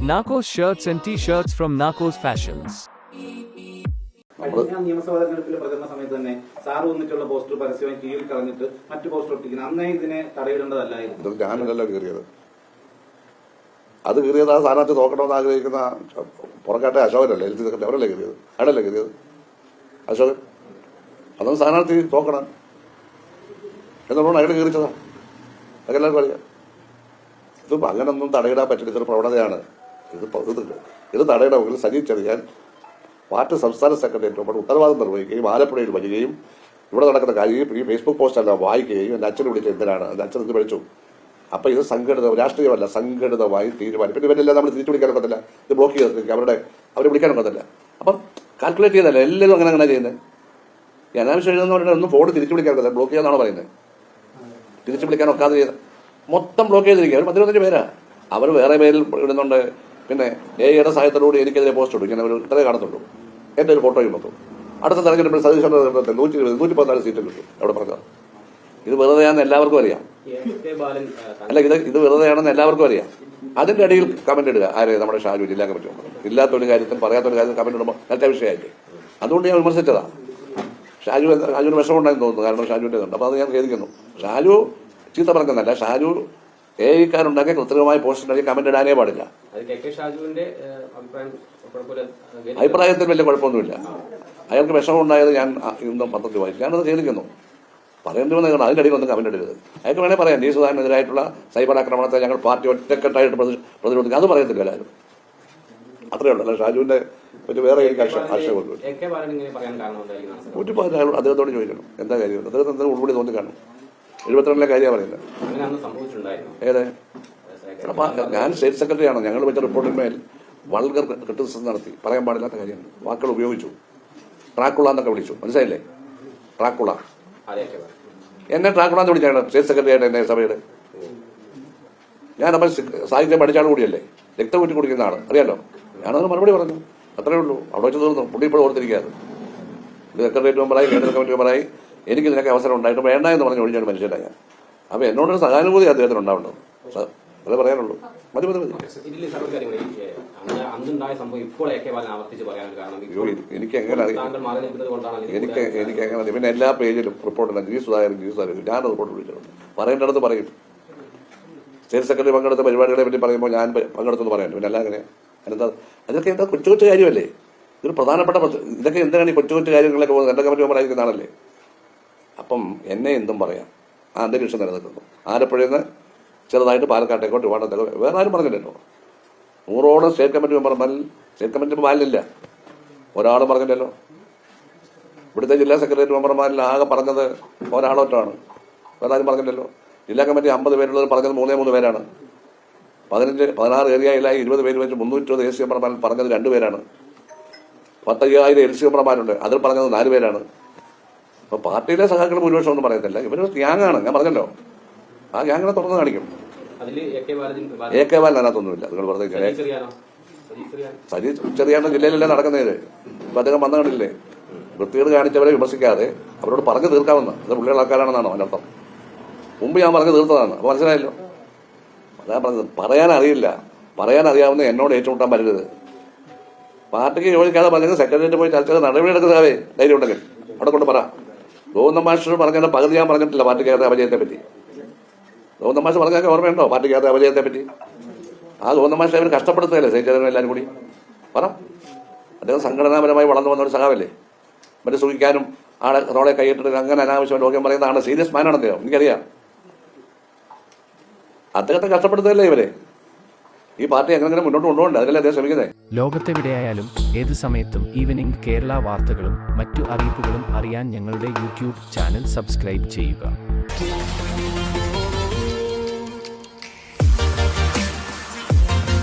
Narcos shirts and t-shirts from Narcos Fashions. കഴിഞ്ഞ നിയമസഭാ തെരഞ്ഞെടുപ്പിലെ പ്രചരണ സമയത്ത് തന്നെ സാർ വന്നിട്ടുള്ള പോസ്റ്റർ പരസ്യമായി കീഴിൽ കളഞ്ഞിട്ട് മറ്റു പോസ്റ്റർ ഒട്ടിക്കുന്നത് അന്നേ ഇതിനെ തടയിടേണ്ടതല്ലായിരുന്നു. ഇത് ഞാനല്ലല്ലോ കീറിയത്. അത് കീറിയത് ആ സ്ഥാനത്ത് നോക്കണമെന്ന് ആഗ്രഹിക്കുന്ന പുറക്കാട്ടെ അശോകനല്ലേ? എൽ സി സെക്രട്ടറി അവരല്ലേ കീറിയത്? അയാളല്ലേ കീറിയത്? അശോകൻ. അതൊന്നും സ്ഥാനാർത്ഥി തോക്കണം. എന്നുള്ളതാണ് അയാൾ കീറിച്ചതാ. അതെല്ലാവർക്കും അറിയാം. ഇത് അങ്ങനൊന്നും തടയിടാൻ പറ്റില്ല. ഇതൊരു പ്രവണതയാണ്. ഇത് ഇത് ഇത് തടയിടണമെങ്കിൽ സജി ചെറിയാൻ പാർട്ടി സംസ്ഥാന സെക്രട്ടേറിയറ്റ് ഉത്തരവാദിത്തം നിർവഹിക്കുകയും ആലപ്പുഴയിൽ വരികയും ഇവിടെ നടക്കുന്ന കാര്യം ഈ ഫേസ്ബുക്ക് പോസ്റ്റ് എല്ലാം വായിക്കുകയും എന്റെ അച്ഛനെ വിളിച്ചത് എന്തിനാണ്? എന്റെ അച്ഛൻ ഇത് വിളിച്ചു അപ്പൊ ഇത് സംഘടിത രാഷ്ട്രീയമല്ല സംഘടിതമായി തീരുമാനം. പിന്നെ ഇവരെല്ലാം നമ്മൾ തിരിച്ചു വിളിക്കാൻ ഒക്കത്തില്ല. ഇത് ബ്ലോക്ക് ചെയ്തിരിക്കും അവരുടെ അവരെ വിളിക്കാൻ ഒക്കത്തില്ല. അപ്പം കാൽക്കുലേറ്റ് ചെയ്തല്ല എല്ലാവരും അങ്ങനെ അങ്ങനെ ചെയ്യുന്നത് ഈ അനാവശ്യം എഴുതുന്ന പറഞ്ഞാൽ ഒന്നും ഫോൺ തിരിച്ചു വിളിക്കാൻ ഒക്കത്തില്ല. ബ്ലോക്ക് ചെയ്യാന്നാണ് പറയുന്നത് തിരിച്ചു വിളിക്കാൻ ഒക്കാതെ ചെയ്ത് മൊത്തം ബ്ലോക്ക് ചെയ്തിരിക്കുക. അവർ പത്തിരുപത്തഞ്ച് പേരാ. അവർ വേറെ പേരിൽ ഇടുന്നുണ്ട്. പിന്നെ എ എയുടെ സഹായത്തോടുകൂടി എനിക്കെതിരെ പോസ്റ്റ് ഇടും ഇങ്ങനെ ഒരു ഇത്രേ കാണത്തുള്ളൂ. എന്റെ ഒരു ഫോട്ടോയും മൊത്തം അടുത്ത തെരഞ്ഞെടുപ്പിൽ സതീശ് നേതൃത്വത്തിൽ നൂറ്റി ഇരുപത് നൂറ്റി പതിനാല് സീറ്റ് കിട്ടും. അവിടെ പറഞ്ഞത്. ഇത് വെറുതെയാണെന്ന് എല്ലാവർക്കും അറിയാം. അല്ല ഇത് ഇത് വെറുതെയാണെന്ന് എല്ലാവർക്കും അറിയാം. അതിന്റെ ഇടയിൽ കമന്റ് ഇടുക. ആരെ? നമ്മുടെ ഷാജു ജില്ലാ കമ്മിറ്റി ഇല്ലാത്ത ഒരു കാര്യത്തിൽ പറയാത്ത ഒരു കാര്യത്തിൽ കമന്റ് ഇടുമ്പോൾ നല്ല വിഷയമായിട്ട് അതുകൊണ്ട് ഞാൻ വിമർശിച്ചതാ. ഷാജു ഷാജുവിന് ഷാജുവിന് വിഷമമുണ്ടായെന്ന് തോന്നുന്നു. കാരണം ഷാജുവിന്റെ ഉണ്ട് അപ്പോൾ അത് ഞാൻ ഖേദിക്കുന്നു. ഷാജു ചീത്ത പറഞ്ഞല്ല ഷാജു എ ഇക്കാരുണ്ടാക്കിയ കൃത്രിമമായ പോസ്റ്റിനുണ്ടെങ്കിൽ കമന്റ് ഇടാനേ പാടില്ല. അഭിപ്രായത്തിൽ വലിയ കുഴപ്പമൊന്നുമില്ല. അയാൾക്ക് വിഷമമുണ്ടായത് ഞാൻ ഇന്നും പത്രത്തിൽ വായിച്ചു ഞാനത് ഖേദിക്കുന്നു. പറയേണ്ടി വന്ന അതിന്റെ അടിയിൽ ഒന്നും കമന്റ് ഇടരുത്. അയാൾക്ക് വേണേൽ പറയാം ഡി സുധാരനെതിരായിട്ടുള്ള സൈബർ ആക്രമണത്തെ ഞങ്ങൾ പാർട്ടി ഒറ്റക്കെട്ടായിട്ട് പ്രതി- പ്രതിരോധിക്കും. അത് പറയത്തില്ല എല്ലാവരും. അത്രേ ഉള്ളൂ. അല്ല ഷാജുവിന്റെ ഒരു വേറെ എനിക്ക് ആശയം ആക്ഷേപമൊന്നുമില്ല നൂറ്റി പതിനാറ് അദ്ദേഹത്തോട് ചോദിക്കണം. എന്താ കാര്യം? അദ്ദേഹത്തിന് ഉൾപ്പെടി തോന്നി കാണും എഴുപത്തിരണ്ടിലെ കാര്യമാണ് പറയുന്നത്. ഏതെ? ഞാൻ സ്റ്റേറ്റ് സെക്രട്ടറിയാണ് ഞങ്ങൾ വെച്ച റിപ്പോർട്ടിന്മേൽ വൾഗർ ക്രിട്ടിസിസം നടത്തി. പറയാൻ പാടില്ലാത്ത കാര്യമാണ്. വാക്കുകൾ ഉപയോഗിച്ചു. ട്രാക്കുള എന്നൊക്കെ വിളിച്ചു. മനസ്സിലായില്ലേ? ട്രാക്കുള. എന്നെ ട്രാക്കുള എന്ന് വിളിച്ചാണ് സ്റ്റേറ്റ് സെക്രട്ടറി ആയിട്ട് എന്നെ സഭയുടെ. ഞാൻ നമ്മൾ സാഹിത്യം പഠിച്ചാൽ കൂടിയല്ലേ? രക്തം കുറ്റി കുടിക്കുന്ന ആൾ. അറിയാലോ? ഞാനത് മറുപടി പറഞ്ഞു. അത്രയേ ഉള്ളൂ. അവിടെ വെച്ച് തീർന്നു. പുള്ളി ഇപ്പോൾ ഓർത്തിരിക്കുകയാണ്. സെക്രട്ടേറിയറ്റ് മെമ്പറായി കേന്ദ്ര കമ്മിറ്റി മെമ്പറായി എനിക്ക് ഇതിനൊക്കെ അവസരം ഉണ്ടായിട്ട് വേണ്ട എന്ന് പറഞ്ഞ് ഒഴിഞ്ഞൊരു മനുഷ്യനാണ് ഞാൻ. അപ്പൊ എന്നോടൊരു സഹാനുഭൂതി അദ്ദേഹത്തിന് ഉണ്ടാവുന്നത് അത് പറയാനുള്ളൂ. മതി മതി മതി. എനിക്ക് എങ്ങനെ എനിക്ക് എനിക്ക് എങ്ങനെ അറിയാം? പിന്നെ എല്ലാ പേജിലും റിപ്പോർട്ടുണ്ട് ജി സുധാകരൻ ജി സുധാകരൻ. ഞാൻ റിപ്പോർട്ട് വിളിച്ചിട്ടുണ്ട്. പറയേണ്ടടുത്ത് പറയും. സ്റ്റേറ്റ് സെക്രട്ടറി പങ്കെടുത്ത പരിപാടികളെ പറ്റി പറയുമ്പോൾ ഞാൻ പങ്കെടുത്തെന്ന് പറയാൻ പിന്നെ അല്ല അങ്ങനെ അതിനെന്താ അതൊക്കെ എന്താ കൊച്ചു കൊച്ചു കാര്യമല്ലേ? ഇതൊരു പ്രധാനപ്പെട്ട ഇതൊക്കെ എന്തിനാണ് ഈ കൊച്ചു കൊച്ചു കാര്യങ്ങളൊക്കെ പോകുന്നത്? എന്റെ കമ്മിറ്റി മെമ്പറായിരിക്കുന്ന ആളല്ലേ അപ്പം എന്നെ എന്തും പറയാം. ആ അന്തരീക്ഷം നിലനിൽക്കുന്നു. ആലപ്പുഴയിൽ നിന്ന് ചെറുതായിട്ട് പാലക്കാട്ടേക്കോ ട്രിവാണ്ടത്തേക്കോ വേറെ ആരും പറഞ്ഞില്ലല്ലോ. നൂറോളം സ്റ്റേറ്റ് കമ്മിറ്റി മെമ്പർമാർ സ്റ്റേറ്റ് കമ്മിറ്റി പാലില്ല ഒരാളും പറഞ്ഞില്ലല്ലോ. ഇവിടുത്തെ ജില്ലാ സെക്രട്ടറി മെമ്പർമാരിൽ ആകെ പറഞ്ഞത് ഒരാളൊറ്റാണ്. വേറെ ആരും പറഞ്ഞില്ലല്ലോ. ജില്ലാ കമ്മിറ്റി അമ്പത് പേരുള്ളത് പറഞ്ഞത് മൂന്നേ മൂന്ന് പേരാണ്. പതിനഞ്ച് പതിനാറ് ഏരിയയിലായി ഇരുപത് പേര് വെച്ച് മുന്നൂറ്റി എ സി മെമ്പർമാരിൽ പറഞ്ഞത് രണ്ടുപേരാണ് പത്തയ്യായിരം എൽ സി മെമ്പർമാരുണ്ട്. അതിൽ പറഞ്ഞത് നാല് പേരാണ്. അപ്പൊ പാർട്ടിയിലെ സഹാക്കൾ ഭൂരിപക്ഷം ഒന്നും പറയത്തില്ല ഇവരൊരു ഗ്യാങ്ങാണ് ഞാൻ പറഞ്ഞല്ലോ. ആ ഗ്യാങ്ങിനെ തുറന്ന് കാണിക്കും. എ കെ ബാലൻ അതിനകത്തൊന്നുമില്ല. നിങ്ങൾ വെറുതെ സരി ചെറിയാണ് ജില്ലയിലല്ലേ നടക്കുന്നത് ഇപ്പൊ അദ്ദേഹം വന്ന കണ്ടില്ലേ? വൃത്തികേട് കാണിച്ചവരെ വിമർശിക്കാതെ അവരോട് പറഞ്ഞു തീർക്കാമെന്ന്. അത് പുള്ളിയുടെ ആൾക്കാരാണെന്നാണോ അതിനർത്ഥം? മുമ്പ് ഞാൻ പറഞ്ഞു തീർത്തതാണ്. അപ്പോൾ മനസ്സിലായല്ലോ? അതാ പറഞ്ഞത്. പറയാൻ അറിയില്ല. പറയാൻ അറിയാവുന്ന എന്നോട് ഏറ്റുമുട്ടാൻ പറ്റരുത്. പാർട്ടിക്ക് യോജിക്കാതെ പറഞ്ഞത് സെക്രട്ടേറിയറ്റ് പോയി ചർച്ച നടപടിയെടുക്കുന്നതാവേ ധൈര്യം ഉണ്ടെങ്കിൽ അവിടെ കൊണ്ട് പറ. ഗോവിന്ദ മാഷ് പറഞ്ഞതിന്റെ പകുതി ഞാൻ പറഞ്ഞിട്ടില്ല പാർട്ടിക്കകത്തെ അപജയത്തെ പറ്റി. ഗോവിന്ദ മാഷ് പറഞ്ഞൊക്കെ ഓർമ്മയുണ്ടോ പാർട്ടിക്കകത്തെ അപജയത്തെ പറ്റി? ആ ഗോവിന്ദ മാഷ് അവർ കഷ്ടപ്പെടുത്തുകയല്ലേ സേചരനും എല്ലാവരും കൂടി? പറ. അദ്ദേഹം സംഘടനാപരമായി വളർന്നു വന്ന ഒരു സഹാവല്ലേ മറ്റു സൂക്ഷിക്കാനും ആളെ റോളെ കൈയിട്ടിട്ട് അങ്ങനെ അനാവശ്യം ലോകം പറയുന്നതാണ് സീരിയസ് മാനാണ് അദ്ദേഹം എനിക്കറിയാം. അദ്ദേഹത്തെ കഷ്ടപ്പെടുത്തുകയല്ലേ ഇവരെ? ഈ പാർട്ടി അങ്ങനെ മുന്നോട്ട് കൊണ്ടുപോകണ്ട. അതിലല്ലേ അദ്ദേഹം ശ്രമിക്കുന്നത് ലോകത്തെവിടെയായാലും ഏത് സമയത്തും ഈവനിംഗ് കേരള വാർത്തകളും മറ്റു അറിയിപ്പുകളും അറിയാൻ ഞങ്ങളുടെ യൂട്യൂബ് ചാനൽ സബ്സ്ക്രൈബ് ചെയ്യുക.